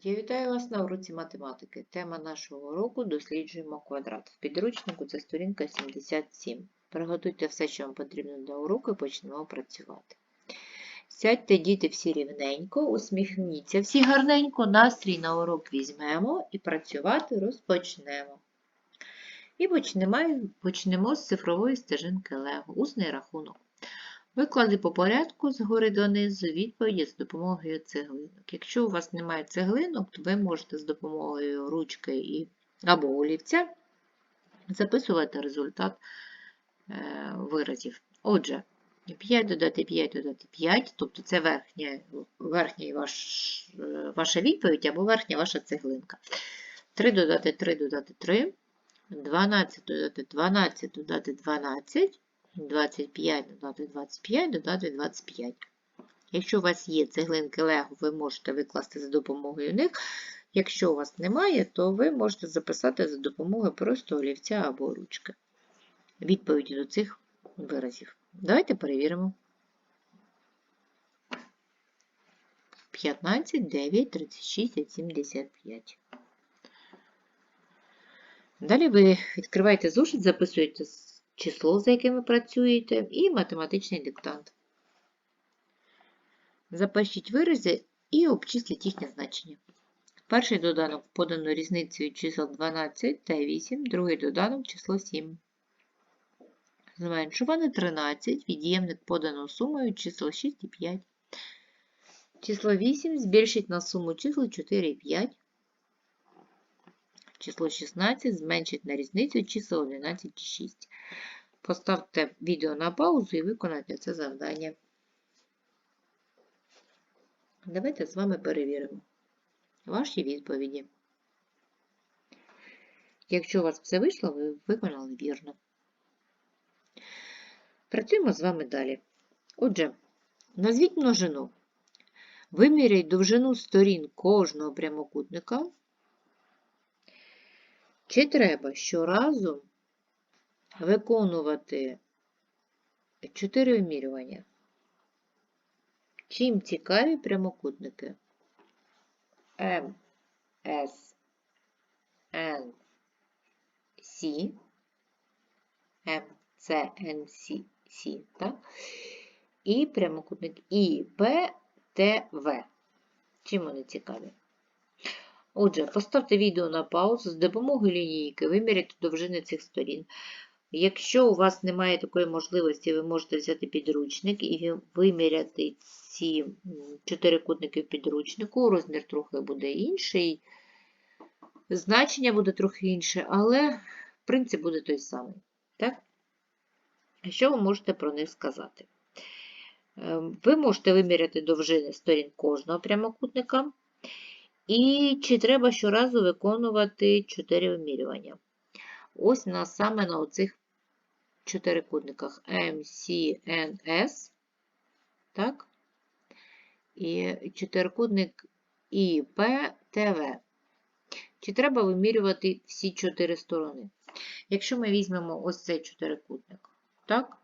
Я вітаю вас на уроці математики. Тема нашого уроку досліджуємо квадрат. В підручнику це сторінка 77. Приготуйте все, що вам потрібно для уроку, і почнемо працювати. Сядьте, діти, всі рівненько, усміхніться всі гарненько, настрій на урок візьмемо і працювати розпочнемо. І почнемо, почнемо з цифрової стежинки Лего, усний рахунок. Виклади по порядку згори донизу відповіді з допомогою цеглинок. Якщо у вас немає цеглинок, то ви можете з допомогою ручки і, або олівця записувати результат е, виразів. Отже, 5 додати 5 додати 5, тобто це верхня, верхня ваш, е, ваша відповідь або верхня ваша цеглинка. 3 додати 3 додати 3, 12 додати 12 додати 12. 25 додати 25, додати 25. Якщо у вас є цеглинки Лего, ви можете викласти за допомогою них. Якщо у вас немає, то ви можете записати за допомогою просто олівця або ручки. Відповіді до цих виразів. Давайте перевіримо. 15, 9, 36 75. Далі ви відкриваєте зошит, записуєте число, за яким ви працюєте, і математичний диктант. Запишіть вирази і обчисліть їхнє значення. Перший доданок подано різницею чисел 12 та 8, другий доданок число 7. Зменшуване 13, від'ємник подано сумою число 6 і 5. Число 8 збільшить на суму чисел 4 і 5. Число 16 зменшить на різницю чисел 11 і 6. Поставте відео на паузу і виконайте це завдання. Давайте з вами перевіримо ваші відповіді. Якщо у вас все вийшло, ви виконали вірно. Працюємо з вами далі. Отже, назвіть множину. Виміряй довжину сторін кожного прямокутника. Чи треба щоразу виконувати чотири вимірювання? Чим цікаві прямокутники? М, С, Н, С, М, С, Н, С, С, так? І прямокутник І, П, Т, В. Чим вони цікаві? Отже, поставте відео на паузу, з допомогою лінійки виміряйте довжини цих сторін. Якщо у вас немає такої можливості, ви можете взяти підручник і виміряти ці чотирикутники в підручнику. Розмір трохи буде інший, значення буде трохи інше, але принцип буде той самий. Так? Що ви можете про них сказати? Ем, ви можете виміряти довжини сторін кожного прямокутника. І чи треба щоразу виконувати 4 вимірювання? Ось на, саме на оцих чотирикутниках MCNS, так? І чотирикутник IPTV. Чи треба вимірювати всі чотири сторони? Якщо ми візьмемо ось цей чотирикутник, так?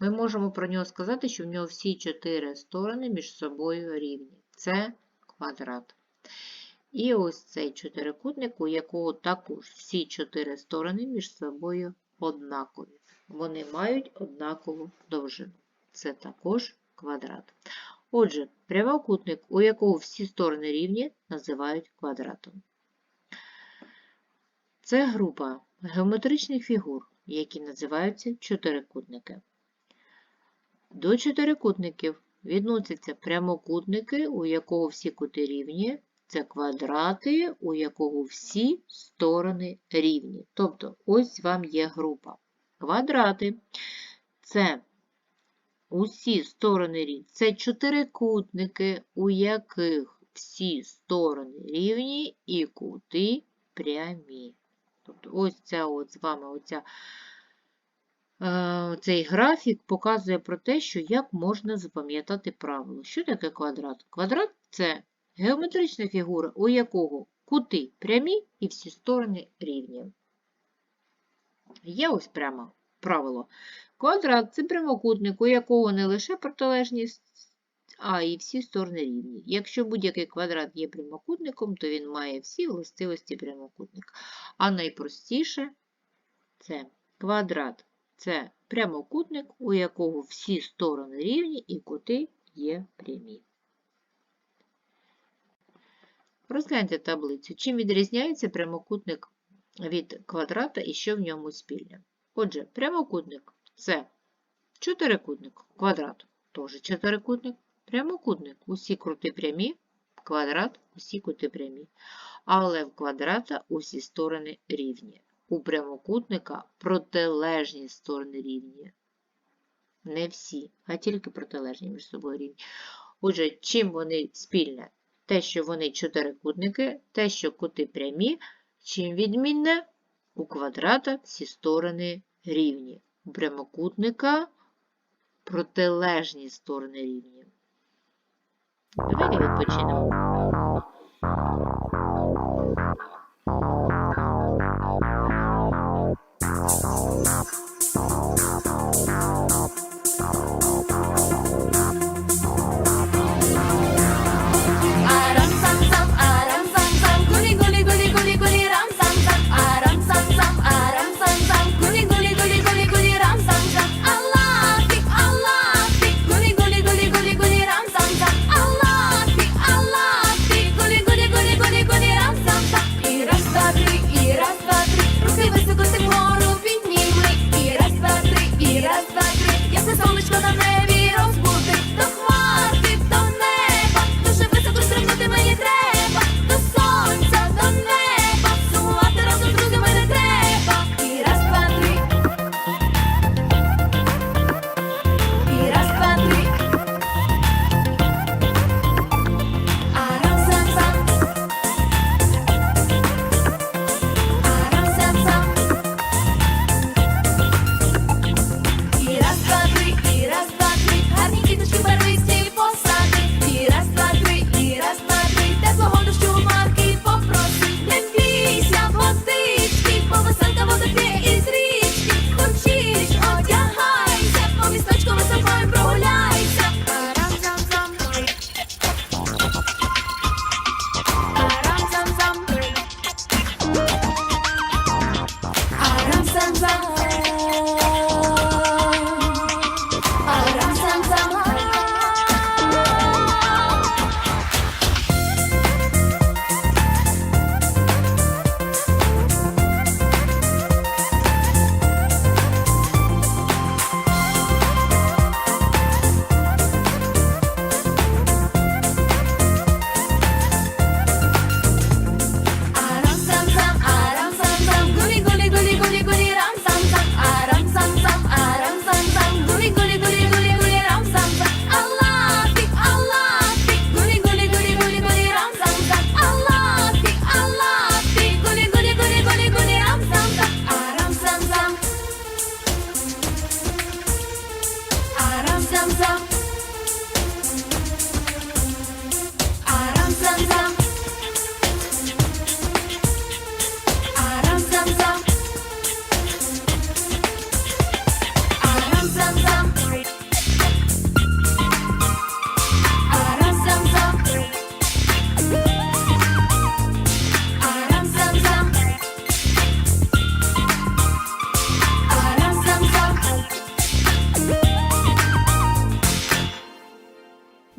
Ми можемо про нього сказати, що в нього всі чотири сторони між собою рівні. Це квадрат. І ось цей чотирикутник, у якого також всі чотири сторони між собою однакові. Вони мають однакову довжину. Це також квадрат. Отже, прямокутник, у якого всі сторони рівні, називають квадратом. Це група геометричних фігур, які називаються чотирикутники. До чотирикутників відносяться прямокутники, у якого всі кути рівні, це квадрати, у якого всі сторони рівні. Тобто, ось вам є група. Квадрати це усі сторони рівні. Це чотирикутники, у яких всі сторони рівні і кути прямі. Тобто, ось ця от з вами оця, е, цей графік показує про те, що як можна запам'ятати правило. Що таке квадрат? Квадрат це Геометрична фігура, у якого кути прямі і всі сторони рівні. Є ось прямо правило. Квадрат це прямокутник, у якого не лише протилежні А і всі сторони рівні. Якщо будь-який квадрат є прямокутником, то він має всі властивості прямокутника. А найпростіше це квадрат. Це прямокутник, у якого всі сторони рівні і кути є прямі. Розгляньте таблицю. Чим відрізняється прямокутник від квадрата і що в ньому спільне? Отже, прямокутник це чотирикутник, квадрат теж чотирикутник, прямокутник усі крути прямі, квадрат усі кути прямі. Але в квадрата усі сторони рівні. У прямокутника протилежні сторони рівні. Не всі, а тільки протилежні між собою рівні. Отже, чим вони спільне? Те, що вони чотирикутники, те, що кути прямі, чим відмінне? У квадрата всі сторони рівні. У прямокутника протилежні сторони рівні. Давайте відпочинемо. 香香。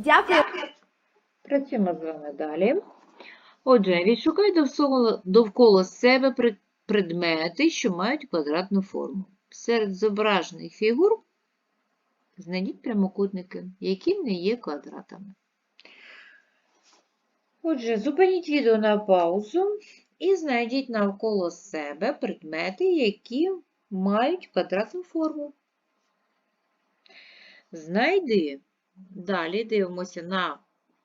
Дякую. Працюємо з вами далі. Отже, відшукай довкола, довкола себе предмети, що мають квадратну форму. Серед зображених фігур знайдіть прямокутники, які не є квадратами. Отже, зупиніть відео на паузу і знайдіть навколо себе предмети, які мають квадратну форму. Знайди. Далі дивимося на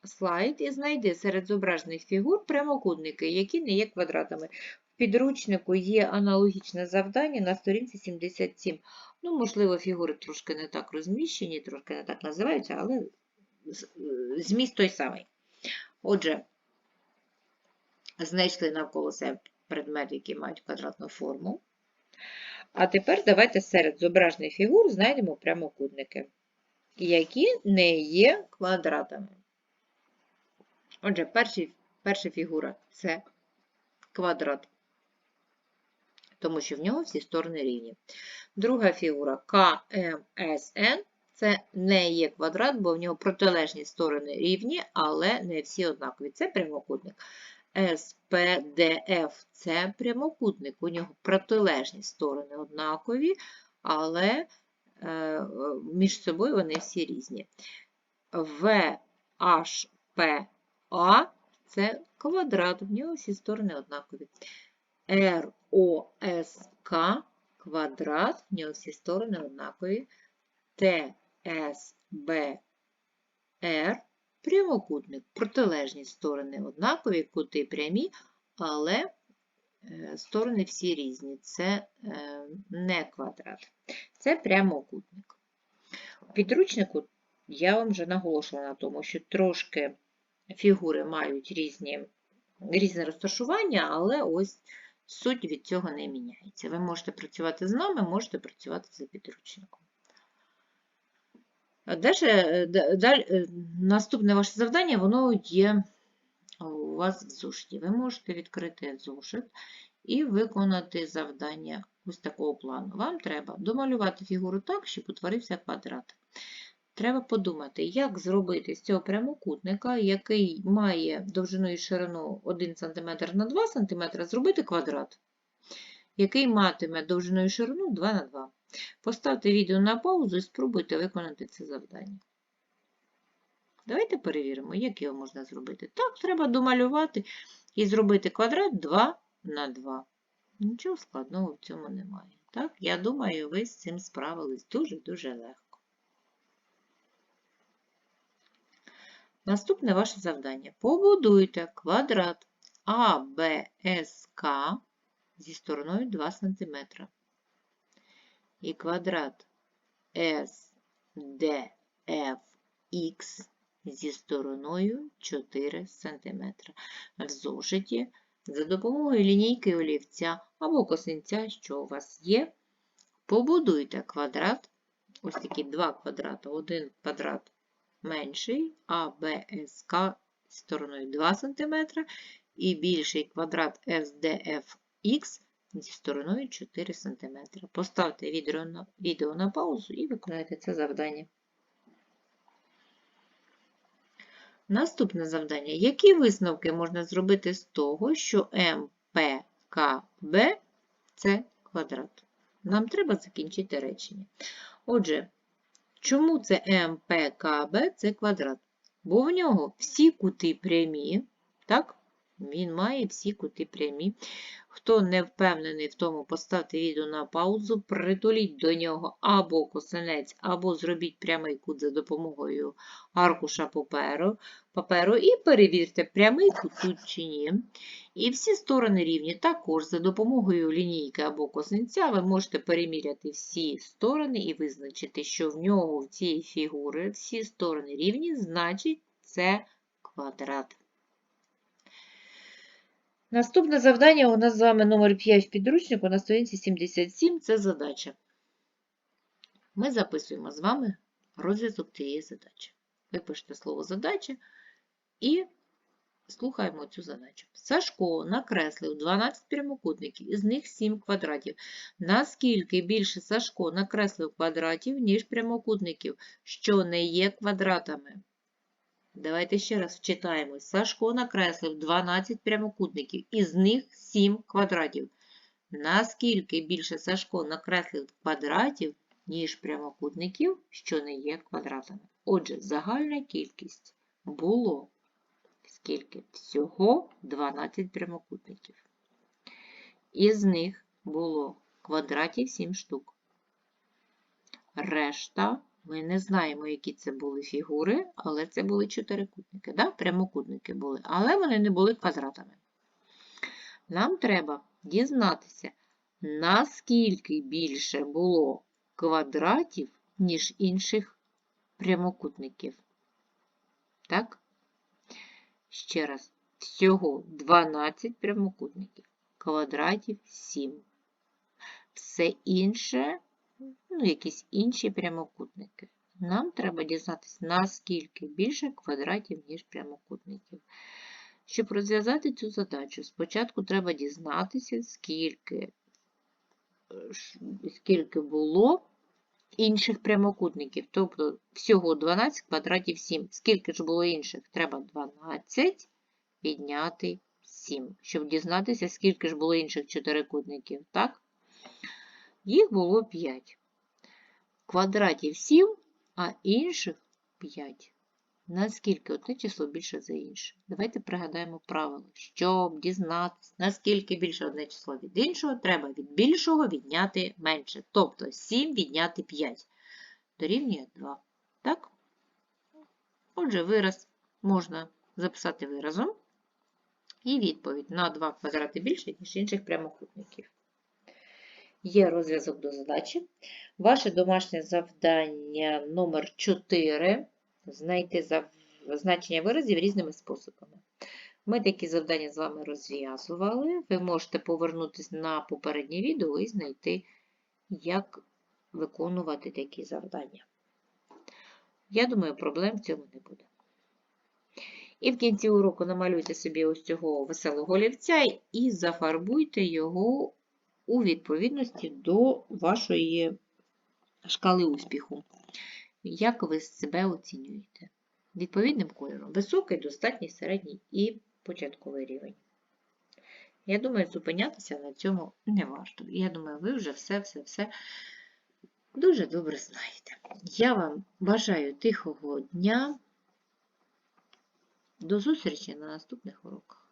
слайд і знайди серед зображених фігур прямокутники, які не є квадратами. В підручнику є аналогічне завдання на сторінці 77. Ну, можливо, фігури трошки не так розміщені, трошки не так називаються, але зміст той самий. Отже, знайшли навколо себе предмети, які мають квадратну форму. А тепер давайте серед зображених фігур знайдемо прямокутники. Які не є квадратами. Отже, перший, перша фігура це квадрат, тому що в нього всі сторони рівні. Друга фігура КМСН це не є квадрат, бо в нього протилежні сторони рівні, але не всі однакові. Це прямокутник. СПДФ це прямокутник. У нього протилежні сторони однакові, але між собою вони всі різні. VHPA це квадрат, в нього всі сторони однакові. РОСК квадрат, в нього всі сторони однакові. ТСБР прямокутник, протилежні сторони однакові, кути прямі, але е, сторони всі різні. Це е, не квадрат, це прямокутник. У підручнику я вам вже наголошувала на тому, що трошки фігури мають різні, різне розташування, але ось суть від цього не міняється. Ви можете працювати з нами, можете працювати за підручником. Далі, далі, наступне ваше завдання, воно є у вас в зошиті. Ви можете відкрити зошит і виконати завдання ось такого плану. Вам треба домалювати фігуру так, щоб утворився квадрат. Треба подумати, як зробити з цього прямокутника, який має довжину і ширину 1 см на 2 см, зробити квадрат, який матиме довжину і ширину 2 на 2 Поставте відео на паузу і спробуйте виконати це завдання. Давайте перевіримо, як його можна зробити. Так, треба домалювати і зробити квадрат 2 на 2. Нічого складного в цьому немає. Так, я думаю, ви з цим справились дуже-дуже легко. Наступне ваше завдання. Побудуйте квадрат АБСК зі стороною 2 см і квадрат SDFX зі стороною 4 см. В зошиті за допомогою лінійки олівця або косинця, що у вас є, побудуйте квадрат, ось такі два квадрати, один квадрат менший, АБСК з стороною 2 см, і більший квадрат SDFX зі стороною 4 см. Поставте відео на паузу і виконайте це завдання. Наступне завдання. Які висновки можна зробити з того, що МПКБ це квадрат? Нам треба закінчити речення. Отже, чому це МПКБ це квадрат? Бо в нього всі кути прямі, так? Він має всі кути прямі. Хто не впевнений в тому, поставте відео на паузу, притуліть до нього або косинець, або зробіть прямий кут за допомогою аркуша паперу, паперу і перевірте, прямий кут тут чи ні. І всі сторони рівні. Також за допомогою лінійки або косинця ви можете переміряти всі сторони і визначити, що в нього в цієї фігури всі сторони рівні, значить це квадрат. Наступне завдання у нас з вами номер 5 в підручнику на сторінці 77 це задача. Ми записуємо з вами розв'язок цієї задачі. Ви пишете слово задача і слухаємо цю задачу. Сашко накреслив 12 прямокутників, із них 7 квадратів. Наскільки більше Сашко накреслив квадратів, ніж прямокутників, що не є квадратами? Давайте ще раз вчитаємо. Сашко накреслив 12 прямокутників, із них 7 квадратів. Наскільки більше Сашко накреслив квадратів, ніж прямокутників, що не є квадратами. Отже, загальна кількість було скільки? Всього 12 прямокутників. Із них було квадратів 7 штук. Решта ми не знаємо, які це були фігури, але це були чотирикутники, да? прямокутники були, але вони не були квадратами. Нам треба дізнатися, наскільки більше було квадратів, ніж інших прямокутників. Так? Ще раз, всього 12 прямокутників, квадратів 7. Все інше ну, якісь інші прямокутники. Нам треба дізнатися, наскільки більше квадратів, ніж прямокутників. Щоб розв'язати цю задачу, спочатку треба дізнатися, скільки, е, скільки було інших прямокутників. Тобто всього 12 квадратів 7. Скільки ж було інших? Треба 12 підняти 7. Щоб дізнатися, скільки ж було інших чотирикутників. Так? Їх було 5. Квадратів 7, а інших 5. Наскільки одне число більше за інше? Давайте пригадаємо правило. Щоб дізнатися, наскільки більше одне число від іншого, треба від більшого відняти менше. Тобто 7 відняти 5. Дорівнює 2. Так? Отже, вираз можна записати виразом. І відповідь на 2 квадрати більше, ніж інших прямокутників. Є розв'язок до задачі. Ваше домашнє завдання номер 4 знайти значення виразів різними способами. Ми такі завдання з вами розв'язували. Ви можете повернутися на попереднє відео і знайти, як виконувати такі завдання. Я думаю, проблем в цьому не буде. І в кінці уроку намалюйте собі ось цього веселого олівця і зафарбуйте його у відповідності до вашої шкали успіху. Як ви себе оцінюєте? Відповідним кольором. Високий, достатній, середній і початковий рівень. Я думаю, зупинятися на цьому не варто. Я думаю, ви вже все-все-все дуже добре знаєте. Я вам бажаю тихого дня. До зустрічі на наступних уроках.